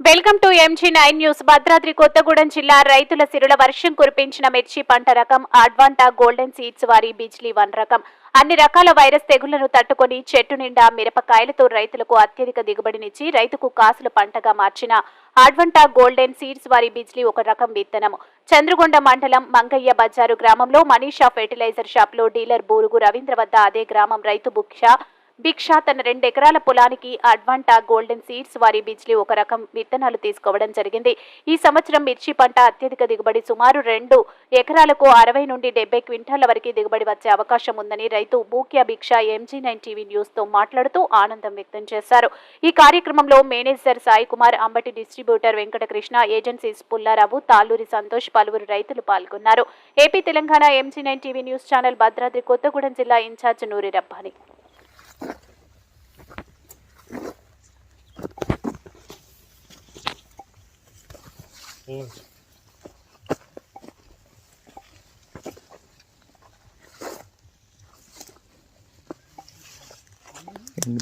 Welcome to MG nine news Bhadradri Kothagudem జిల్లా రైతుల సిరుల వర్షం కురిపించిన మిర్చి పంట రకం అడ్వాంటా గోల్డెన్ సీడ్స్ వారి బిజ్లీ వన్ రకం. అన్ని రకాల వైరస్ తెగుళ్ళను తట్టుకొని చెట్టు నిండా మిరపకాయలతో రైతులకు అత్యధిక దిగుబడినిచ్చి రైతుకు కాసుల పంటగా మార్చిన అడ్వంటా గోల్డెన్ సీడ్స్ వారి బిజ్లీ ఒక రకం విత్తనము చంద్రగొండ మండలం మంగయ్య బజారు గ్రామంలో మనీషా ఫెర్టిలైజర్ షాప్లో డీలర్ బూరుగు రవీంద్ర వద్ద అదే గ్రామం రైతు బుక్ష భిక్ష తన రెండెకరాల పొలానికి అడ్వాంటా గోల్డెన్ సీడ్స్ వారి బిజ్లీ ఒక రకం విత్తనాలు తీసుకోవడం జరిగింది. ఈ సంవత్సరం మిర్చి పంట అత్యధిక దిగుబడి సుమారు రెండు ఎకరాలకు అరవై నుండి డెబ్బై క్వింటాల వరకు దిగుబడి వచ్చే అవకాశం ఉందని రైతు బూక్యా భిక్ష ఎంజీ నైన్ టీవీ న్యూస్తో మాట్లాడుతూ ఆనందం వ్యక్తం చేశారు. ఈ కార్యక్రమంలో manager Sai Kumar Ambati distributor Venkatakrishna agencies Pullarao Taluri Santosh పలువురు రైతులు పాల్గొన్నారు. AP Telangana MG nine TV news channel Bhadradri Kothagudem జిల్లా ఇన్ఛార్జ్ నూరి రబ్బాని.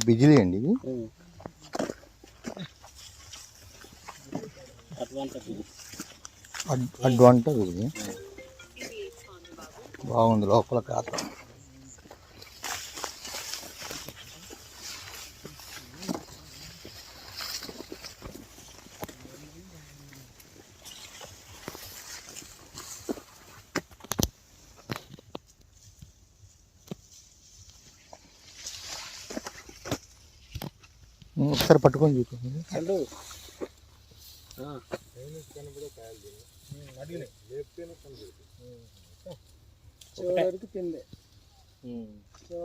బిజిలీ అండి ఇది. అడ్- అడ్వాంటా బిజిలీ బాగుంది లోపల ఖాతా ఒకసారి పట్టుకొని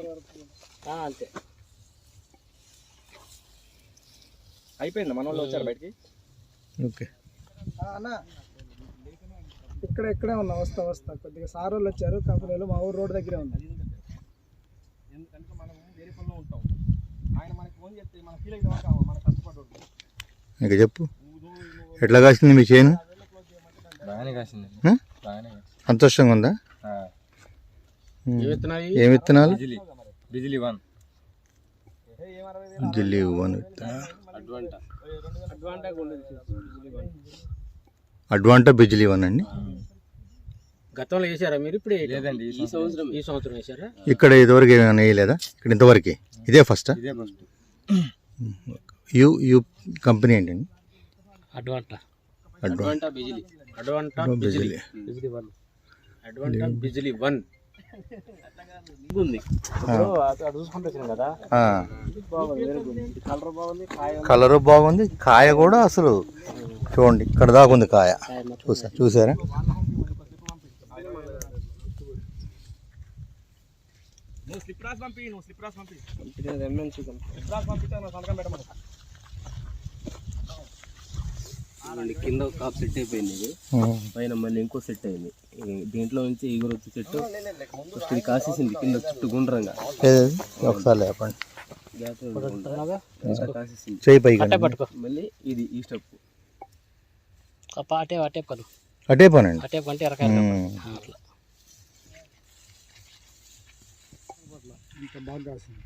వరకు అంతే. అయిపోయింది? మన వాళ్ళు వచ్చారు బయటికి? ఓకే. ఆ, అన్న. ఇక్కడ ఇక్కడే ఉన్నా వస్తా వస్తా. కొద్దిగా సార్ వాళ్ళు వచ్చారు కంపెనీలో మా ఊరు రోడ్ దగ్గరే ఉంది ఎందుకంటే మనం వేరే పనిలో ఉంటాం. ఇంకా చెప్పు. ఎట్లా కాసింది మీ చేను? సంతోషంగా ఉందా. ఏం విత్తనాలు? Bijili. Bijili one. One Advanta. Bijili one అండి? గతంలో వేసారా మీరు ఇప్పుడు లేదండి ఈ సంవత్సరం. ఈ సంవత్సరం వేసారా ఇక్కడ ఇదివరకు ఏమైనా వేయలేదా? ఇక్కడ ఇంతవరకు? ఇదే ఫస్టా ఇదే ఫస్ట్ యూ యూ కంపెనీ ఏంటండి? Advanta. Advanta Advanta Bijili Advanta Bijili Bijili one. Advanta Bijili one. బాగుంది కాయ కలరు బాగుంది కాయ కూడా అసలు చూడండి ఇక్కడ దాకా ఉంది కాయ. చూసా చూసారా? నువ్వు స్లిప్ రాసి పంపి నువ్వు స్లిప్ రాసి పంపి ఎంఎన్సీ స్లిప్ రాసి పంపిస్తే నా సంతకం పెట్టమను చూడండి కింద ఒక కాప్ సెట్ అయిపోయింది ఇది. పైన మళ్ళీ ఇంకో సెట్ అయింది. ఈ దీంట్లో నుంచి ఈగురు వచ్చే చెట్టు ఫస్ట్ ఇది కాసేసింది కింద చుట్టూ గుండ్రంగా. ఏది? ఒకసారి లేపండి మళ్ళీ ఇది ఈ స్టెప్. అటే అటే పను అటే పనండి అటే పంటే ఎరకాయ. అట్లా. ఇంకా బాగా కాసింది